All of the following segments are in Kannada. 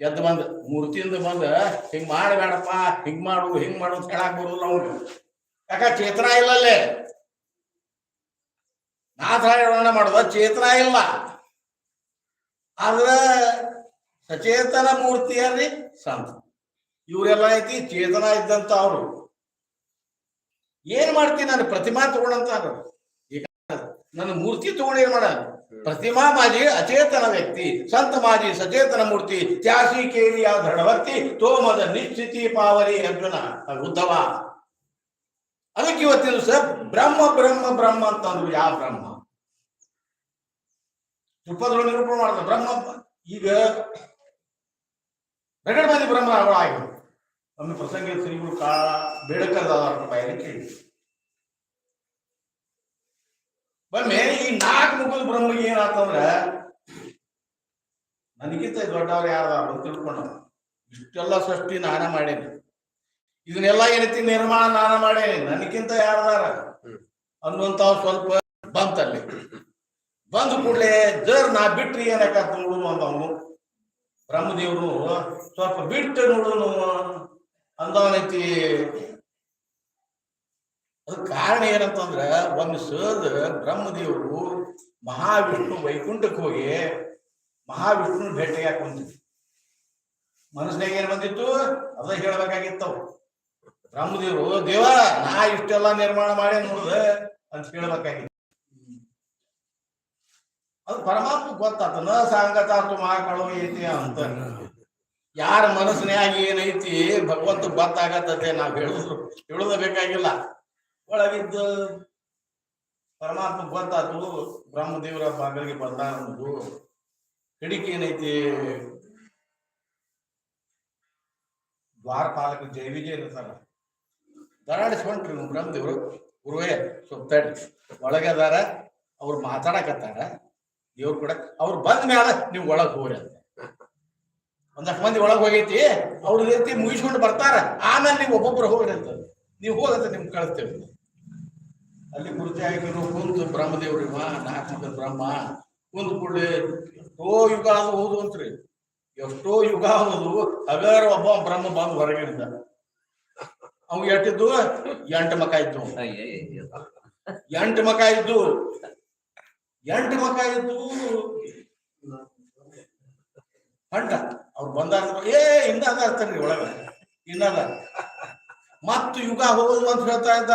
ಎದ್ದು ಬಂದ ಮೂರ್ತಿಯಿಂದ ಬಂದ, ಹಿಂಗ್ ಮಾಡಬೇಡಪ್ಪ, ಹಿಂಗ್ ಮಾಡು ಹಿಂಗ್ ಮಾಡು ಅಂತ ಹೇಳಕ್ ಬರೋದಿಲ್ಲ ಅವ್ನು ಯಾಕ ಚೇತನ ಇಲ್ಲ ಅಲ್ಲೇ? ನಾಥಾಯಣ ಮಾಡುದ ಚೇತನ ಇಲ್ಲ. ಆದ್ರ ಸಚೇತನ ಮೂರ್ತಿಯಲ್ಲಿ ಸಂತ. ಇವರೆಲ್ಲ ಐತಿ, ಚೇತನ ಇದ್ದಂತ ಅವರು. ಏನ್ ಮಾಡ್ತೀನಿ ನಾನು? ಪ್ರತಿಮಾ ತಗೊಂಡಂತ ಈಗ ನನ್ನ ಮೂರ್ತಿ ತಗೊಂಡು ಏನ್ ಮಾಡ? ಪ್ರತಿಮಾ ಮಾಜಿ ಅಚೇತನ ವ್ಯಕ್ತಿ, ಸಂತ ಮಾಜಿ ಸಚೇತನ ಮೂರ್ತಿ, ತ್ಯಾಸಿ ಕೇರಿಯ ದೃಢವರ್ತಿ ತೋಮದ ನಿಶ್ಚಿತಿ ಪಾವರಿ ಅರ್ಜುನ ಉದ್ದವ. ಅದಕ್ಕೆ ಇವತ್ತಿನ ಸರ್ ಬ್ರಹ್ಮ ಬ್ರಹ್ಮ ಬ್ರಹ್ಮ ಅಂತಂದ್ರು ಯಾವ ಬ್ರಹ್ಮ? ಉಪದ್ರ ನಿರೂಪಣೆ ಮಾಡ್ತ ಬ್ರಹ್ಮ, ಈಗ ಪ್ರಕಟವಾದಿ ಬ್ರಹ್ಮ ಆಗಿ ಒಮ್ಮೆ ಪ್ರಸಂಗ ಶ್ರೀಗಳು ಕಾ ಬೇಡಕರದ ಬಾಯಲ್ಲಿ ಕೇಳಿ ಒಮ್ಮೆ ಈ ನಾಲ್ಕು ಮುಖದ ಬ್ರಹ್ಮಗೆ ಏನಾತಂದ್ರ ನನಗಿಂತ ದೊಡ್ಡವ್ರು ಯಾರು ಅಂತ ತಿಳ್ಕೊಂಡ ಇಷ್ಟೆಲ್ಲ ಸೃಷ್ಟಿ ನಾನ ಮಾಡೇನಿ ಇದನ್ನೆಲ್ಲ ಏನೈತಿ ನಿರ್ಮಾಣ ನಾನ ಮಾಡೇನಿ. ನನಗಿಂತ ಯಾರದಾರ? ಅನ್ನುವಂತಾವ್ ಸ್ವಲ್ಪ ಬಂತಲ್ಲಿ. ಬಂದ ಕೂಡಲೇ ಜರ್ ನಾ ಬಿಟ್ರಿ ಏನಕ್ಕ ನೋಡು ಅಂತ ಅವನು ಬ್ರಹ್ಮದೇವ್ರು ಸ್ವಲ್ಪ ಬಿಟ್ಟು ನೋಡುನು ಅಂದವನೈತಿ. ಅದ ಕಾರಣ ಏನಂತಂದ್ರೆ, ಒಂದು ಸದ ಬ್ರಹ್ಮದೇವರು ಮಹಾವಿಷ್ಣು ವೈಕುಂಠಕ್ಕೆ ಹೋಗಿ ಮಹಾವಿಷ್ಣು ಭೇಟಿಯಾಗಿ ಬಂದಿದ್ರು? ಮನಸ್ಸಿನಾಗ ಏನ್ ಬಂದಿತ್ತು? ಅದ ಹೇಳ್ಬೇಕಾಗಿತ್ತವು ಬ್ರಹ್ಮದೇವರು, ದೇವ, ನಾ ಇಷ್ಟೆಲ್ಲ ನಿರ್ಮಾಣ ಮಾಡಿ ನೋಡುದ ಅಂತ ಹೇಳ್ಬೇಕಾಗಿತ್ತು ಅದು ಪರಮಾತ್ಮ ಗೊತ್ತಾತ, ನ ಮಹಾ ಕಳುವ ಐತಿ ಅಂತ. ಯಾರ ಮನಸ್ಸಿನಾಗ ಏನೈತಿ ಭಗವಂತ ಗೊತ್ತಾಗತ್ತೆ ನಾವು ಹೇಳುದು, ಹೇಳುದ ಬೇಕಾಗಿಲ್ಲ. ಒಳಗಿದ್ದ ಪರಮಾತ್ಮ ಗೊತ್ತಾತು ಬ್ರಹ್ಮದೇವರ ಬಾಗಿಲಿಗೆ ಬಂದ ಅನ್ನೋದು ಹಿಡಿಕೆ ಏನೈತಿ ದ್ವಾರಪಾಲಕ ಜೈ ವಿಜಯ ಇರ್ತಾರ. ದರಾಡಿಸ್ಕೊಂಡ್ರಿ ನೀವು ಬ್ರಹ್ಮದೇವರು. ಗುರುವೇ ತಡ್ರಿ ಒಳಗೆ ಅದಾರ, ಅವ್ರು ಮಾತಾಡಕತ್ತಾರ. ದೇವ್ರು ಕೂಡ, ಅವ್ರು ಬಂದ ಮೇಲೆ ನೀವು ಒಳಗೆ ಹೋಗ್ರಿ ಅಂತ. ಒಂದಷ್ಟು ಮಂದಿ ಒಳಗೆ ಹೋಗೈತಿ, ಅವ್ರ ರೀತಿ ಮುಗಿಸ್ಕೊಂಡು ಬರ್ತಾರ. ಆಮೇಲೆ ನೀವು ಒಬ್ಬೊಬ್ರು ಹೋಗ್ರಿ ಅಂತ. ನೀವು ಹೋಗತ್ತೆ ನಿಮ್ಗೆ ಕಳಿಸ್ತೇವೆ. ಅಲ್ಲಿ ಕುರ್ಚಿಯಾಗಿರು ಕುಂತು ಬ್ರಹ್ಮದೇವ್ರಿ ವಾ ನಾಲ್ಕು ಬ್ರಹ್ಮ. ಕುಂತ ಕೂಡಲೇ ಎಷ್ಟೋ ಯುಗ ಅದು ಹೌದು ಅಂತ್ರಿ ಎಷ್ಟೋ ಯುಗ ಹೌದು, ಹಗಾರ ಒಬ್ಬ ಬ್ರಹ್ಮ ಬಂದು ಹೊರಗಿದ್ದ ಅವ್ ಎಟ್ಟಿದ್ದು? ಎಂಟು ಮಕ ಇದ್ದು. ಎಂಟು ಮಕ ಇದ್ದು. ಎಂಟು ಮಕ ಇದ್ದು. ಹೊಂಟ. ಅವ್ರು ಬಂದಾರ ಏ ಇನ್ನದ ಅದ ಅರ್ಥನ್ರಿ ಒಳಗ. ಇನ್ನದ ಮತ್ತು ಯುಗ ಹೋಗುದು ಅಂತ ಹೇಳ್ತಾ ಇದ್ದ.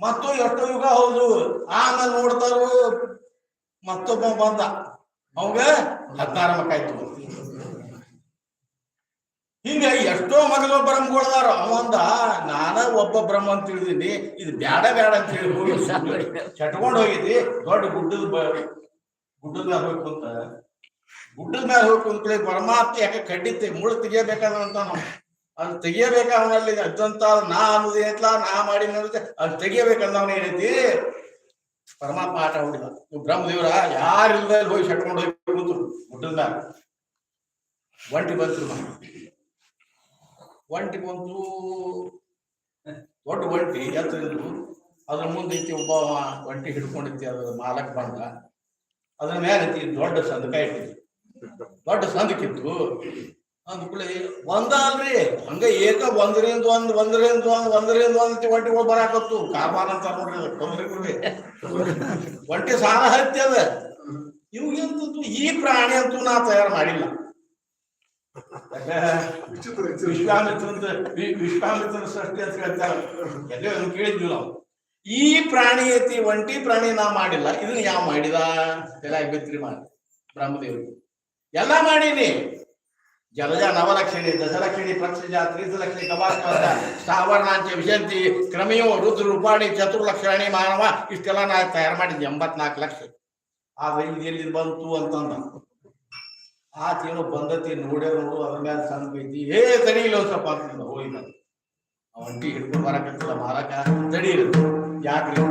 ಮತ್ತು ಎಷ್ಟು ಯುಗ ಹೌದು. ಆಮೇಲೆ ನೋಡ್ತಾರು ಮತ್ತೊಬ್ಬ ಬಂದ. ಅವಾಗ ಹದಿನಾರು ಮಕ್ಕಾಯ್ತು ಹಿಂಗ ಎಷ್ಟೋ ಮಗಲ ಬ್ರಹ್ಮಗಳದಾರ. ಅವಂದ ನಾನ ಒಬ್ಬ ಬ್ರಹ್ಮ ಅಂತ ತಿಳಿದೀನಿ ಇದು ಬ್ಯಾಡ ಬ್ಯಾಡ ಅಂತ ಹೇಳಿ ಹೋಗಿ ಚಟ್ಕೊಂಡ್ ಹೋಗಿದ್ದಿ. ದೊಡ್ಡ ಗುಡ್ಡದ ಗುಡ್ಡದ ಮ್ಯಾಲ ಹೋಗಿ ಕುಂತ, ಗುಡ್ಡದ ಮ್ಯಾಲ ಹೋಗಿ ಕುಂತ ಪರಮಾತ್ಮ ಯಾಕೆ ಕಡ್ಡಿತ್ತೆ ಮುಳ್ಳು ತೆಗಿಯಬೇಕಾದಂತ ನಾವು ಅದು ತೆಗಿಯಬೇಕ ಅವನಲ್ಲಿ ಅದಂತ ನಾ ಅನ್ನೋದು ಏನೈತ್ಲ ನಾ ಮಾಡಿ ಅದು ತೆಗಿಯಬೇಕಂದವನ ಏನೈತಿ? ಪರಮಾತ್ಮ ಆಟ ಹೊಡಿದ ನೀವು ಬ್ರಹ್ಮದೇವ್ರ ಯಾರಿಲ್ದ ಹೋಗಿ ಸಟ್ಕೊಂಡು ಹೋಗಿ ಕೂತು ಗುಡ್ಡದ ಒಂಟಿ ಬಂತು ಒಂಟಿ ಬಂತು. ದೊಡ್ಡ ಒಂಟಿ ಎತ್ತರಿದ್ರು ಅದ್ರ ಮುಂದೆ ಐತಿ ಒಬ್ಬ ಒಂಟಿ ಹಿಡ್ಕೊಂಡಿತ್ತು ಅದ್ರ ಮಾಲಕ್ ಬಂದ. ಅದ್ರ ಮೇಲೆ ಐತಿ ದೊಡ್ಡ ಸಂದಕ ಇಟ್ಟಿದ್ವಿ ದೊಡ್ಡ ಸಂದಕಿತ್ತು ಅಂದ್ಕೂಳೆ ಒಂದ ಅಲ್ರಿ. ಹಂಗ ಏಕ ಒಂದ್ರಿಂದ ಒಂದ್ ಒಂದ್ರಿಂದ ಒಂದ್ ಒಂದ್ರಿಂದ ಒಂದ್ ಒಂಟಿಗಳು ಬರಾಕತ್ತು. ಕಾರ್ಬಾನ್ ಅಂತ ನೋಡ್ರಿ ಕೊಡ್ರಿ. ಒಂಟಿ ಸಾಲ ಹತ್ತಿ ಅದ. ಇವಂತೂ ಈ ಪ್ರಾಣಿ ಅಂತೂ ನಾ ತಯಾರು ಮಾಡಿಲ್ಲ. ವಿಶ್ವಾಮಿತ್ರ ವಿಶ್ವಾಮಿತ್ರ ವಿಶ್ವಾಮಿತ್ರನ ಸೃಷ್ಟಿ ಅಂತ ಹೇಳ್ತಾರೆ. ಎಲ್ಲೋ ಕೇಳಿದ್ವಿ ನಾವು. ಈ ಪ್ರಾಣಿ ಐತಿ ಒಂಟಿ ಪ್ರಾಣಿ ನಾ ಮಾಡಿಲ್ಲ. ಇದನ್ನ ಯಾವ ಮಾಡಿದ? ಎಲ್ಲ ಬಿತ್ರಿ ಮಾಡಿ. ಬ್ರಹ್ಮದೇವರು ಎಲ್ಲ ಮಾಡೀನಿ. ಜಲಜ ನವಲಕ್ಷಿಣಿ ದಶಲಕ್ಷಣಿ, ಪ್ರಕ್ಷಜ ತ್ರಿಸಲಕ್ಷಣಿ ಕವಾಸ್ಪದ ಸ್ಥಾವರಣಾಂಚ ವಿಶಂತಿ ಕ್ರಮೆಯೋ ರುದ್ರ ರೂಪಾಣಿ, ಚತುರ್ಲಕ್ಷಣಿ, ಮಾನವ, ಇಷ್ಟೆಲ್ಲ ನಾ ತಯಾರು ಮಾಡಿದ್ದೆ ಎಂಬತ್ನಾಲ್ಕು ಲಕ್ಷ. ಆದ್ರೆ ಇದು ಎಲ್ಲಿ ಬಂತು ಅಂತಂದ. ಆತೇನೋ ಬಂದತಿ ನೋಡ್ಯಾರ ನೋಡು, ಅದ್ರ ಮೇಲೆ ಬೈತಿ ಏ, ತಡಿ ಇಲ್ಲ ಸ್ವಲ್ಪ ಅಂತಂದ ಹೋಗಿಲ್ಲ ಒಂಟಿ ಹಿಡ್ಕೊಂಡು ಬರಕತ್ತಿಲ್ಲ ಮಾರಕ. ತಡಿ ಇಲ್ಲ ಯಾಕ್ರಿ?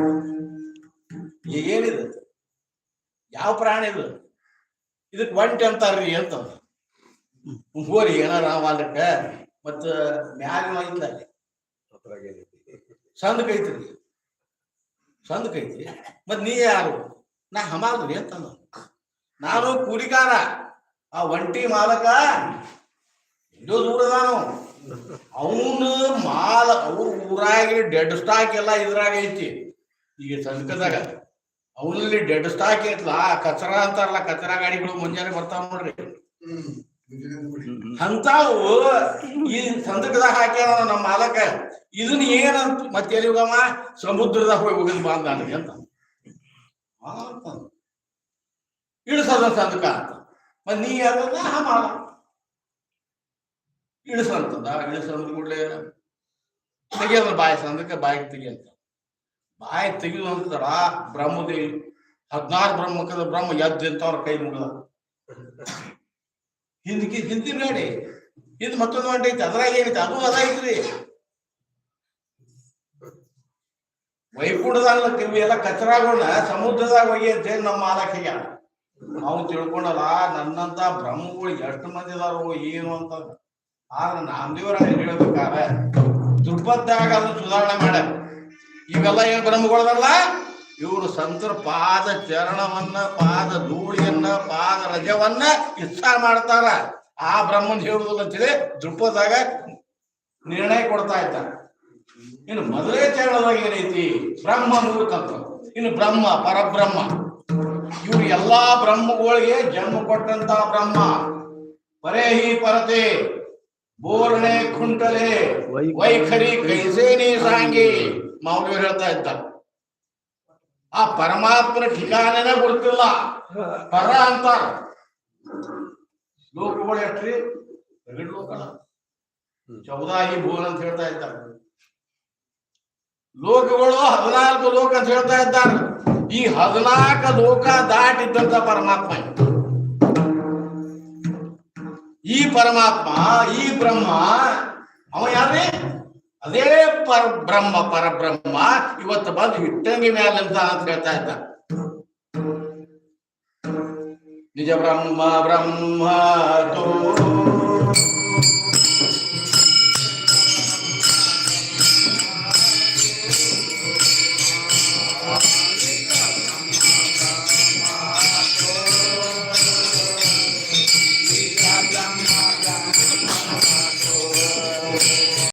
ಏನಿದೆ ಯಾವ ಪ್ರಾಣಿ ಇದು? ಇದಕ್ ಒಂಟಿ ಅಂತಾರ್ರಿ ಅಂತ ಹೋರಿ ಏನಾರ ಅದಕ್ಕೆ ಮತ್ತ ಇಲ್ಲ ಅಲ್ಲಿ. ಸಂದಕ್ ಐತ್ರಿ ಸಂದಕ್ ಐತಿ ಮತ್ ನೀ ಯಾರು? ನಾ ಹಮಾಲ್ರಿ ಅಂತ ನಾನು ಕೂಲಿಕಾರ. ಆ ಒಂಟಿ ಮಾಲಕ ಎಲ್ಲೋ ದೂರದಾನು ಅವನು ಮಾಲ, ಅವ್ರ ಊರಾಗಿ ಡೆಡ್ ಸ್ಟಾಕ್ ಎಲ್ಲ ಇದ್ರಾಗ ಐತಿ. ಈಗ ಸಂಕದಾಗ ಅವನಲ್ಲಿ ಡೆಡ್ ಸ್ಟಾಕ್ ಐತ್ಲ, ಕಚರ ಅಂತಾರಲ್ಲ, ಕಚರ ಗಾಡಿಗಳು ಮುಂಜಾನೆ ಬರ್ತಾವ ನೋಡ್ರಿ. ಅಂತಾವು ಈ ಸಂದಕದಾಗ ಹಾಕ್ಯಾನ ನಮ್ಮ ಮಾಲಕ. ಇದನ್ನ ಏನಂತ ಮತ್ತೆ ಎಲ್ಲಿ ಹೋಗಮ್ಮ ಸಮುದ್ರದಾಗ ಹೋಗಿ ಹೋಗಿದ್ ಬಾ ನನಗೆ ಅಂತ. ಇಳಿಸದ ಸಂದಕ ಅಂತ ಮತ್ ನೀ ಹಾ ಮಾಲ ಇಳಿಸಂತದ. ಇಳಿಸಂದ ಕೂಡಲೇ ತೆಗಿಯೋದ್ರ ಬಾಯಿ ಸಂದಕ ಬಾಯಿಗೆ ತೆಗಿಯಂತ. ಬಾಯಿ ತೆಗಿದು ಅಂತಾರ ಬ್ರಹ್ಮದೇವಿ. ಹದಿನಾರು ಬ್ರಹ್ಮಕದ ಬ್ರಹ್ಮ ಎದ್ದು ಅವ್ರ ಕೈ ಮುಗಿದ. ಹಿಂದಕ್ಕೆ ಹಿಂದಿ ನೋಡಿ. ಇದು ಮತ್ತೊಂದು ಹೊಂಟೈತಿ ಅದ್ರಾಗ ಏನೈತಿ ಅದು ಅದ ಐತ್ರಿ ವೈಕುಂಠದಾಗ ಕಿವಿ ಎಲ್ಲ ಸಮುದ್ರದಾಗ ಹೋಗಿ ಅಂತ ನಮ್ಮ ಮಾಲಕಿಗೆ ನಾವು ತಿಳ್ಕೊಂಡಲ್ಲ, ನನ್ನಂತ ಬ್ರಹ್ಮಗಳು ಎಷ್ಟು ಮಂದಿ ಇದಾರೋ ಏನು ಅಂತ. ಆದ್ರೆ ದೇವರ ಹೇಳ್ಬೇಕಾದ್ರೆ ದುರ್ಬದ್ದಾಗ ಅದು ಸುಧಾರಣೆ ಮಾಡ. ಇವೆಲ್ಲ ಏನು ಬ್ರಹ್ಮಗಳದಲ್ಲ? ಇವರು ಸಂತರ ಪಾದ ಚರಣವನ್ನ, ಪಾದ ಧೂಳಿಯನ್ನ, ಪಾದ ರಜವನ್ನ ಇಚ್ಛ ಮಾಡ್ತಾರ. ಆ ಬ್ರಹ್ಮನ್ ಹೇಳುವುದಂತೇಳಿ ದೃಪದಾಗ ನಿರ್ಣಯ ಕೊಡ್ತಾ ಇದ್ದಾರೆ. ಇನ್ನು ಮೊದಲೇ ಚರಣದಾಗ ಏನೈತಿ ಬ್ರಹ್ಮ ಮೂರ್ತಂತ ಇನ್ನು ಬ್ರಹ್ಮ, ಪರಬ್ರಹ್ಮ. ಇವ್ರು ಎಲ್ಲಾ ಬ್ರಹ್ಮಗಳಿಗೆ ಜನ್ಮ ಕೊಟ್ಟಂತ ಬ್ರಹ್ಮ. ಪರೇಹಿ ಪರತೆ, ಬೋರ್ಣೆ ಕುಂಟಲೆ, ವೈಖರಿ ಕೈಸೇನಿ ಸಾಂಗಿ. ಮೌಲ್ಯರು ಹೇಳ್ತಾ ಇದ್ದ ಆ ಪರಮಾತ್ಮನ ಠಿಕಾಣೆನೇ ಗೊತ್ತಿಲ್ಲ ಪರ ಅಂತಾರ ಲೋಕಗಳು ಎಷ್ಟ್ರಿ ರಗಡ್ ಲೋಕಣ ಚೌದಾಯಿ ಭುವನ್ ಅಂತ ಹೇಳ್ತಾ ಇದ್ದಾರೆ ಲೋಕಗಳು ಹದಿನಾಲ್ಕು ಲೋಕ ಅಂತ ಹೇಳ್ತಾ ಇದ್ದಾರೆ ಈ ಹದಿನಾಲ್ಕು ಲೋಕ ದಾಟಿದ್ದಂತ ಪರಮಾತ್ಮ ಈ ಪರಮಾತ್ಮ ಈ ಬ್ರಹ್ಮ ಅವ ಯಾರೇ ಅದೇ ಪರ ಬ್ರಹ್ಮ ಪರಬ್ರಹ್ಮ ಇವತ್ತು ಬಂದು ಇಟ್ಟಂಗಿ ಮ್ಯಾಲಂತ ಅಂತ ಹೇಳ್ತಾ ಇದ್ದ. ನಿಜ ಬ್ರಹ್ಮ ಬ್ರಹ್ಮ ತೋ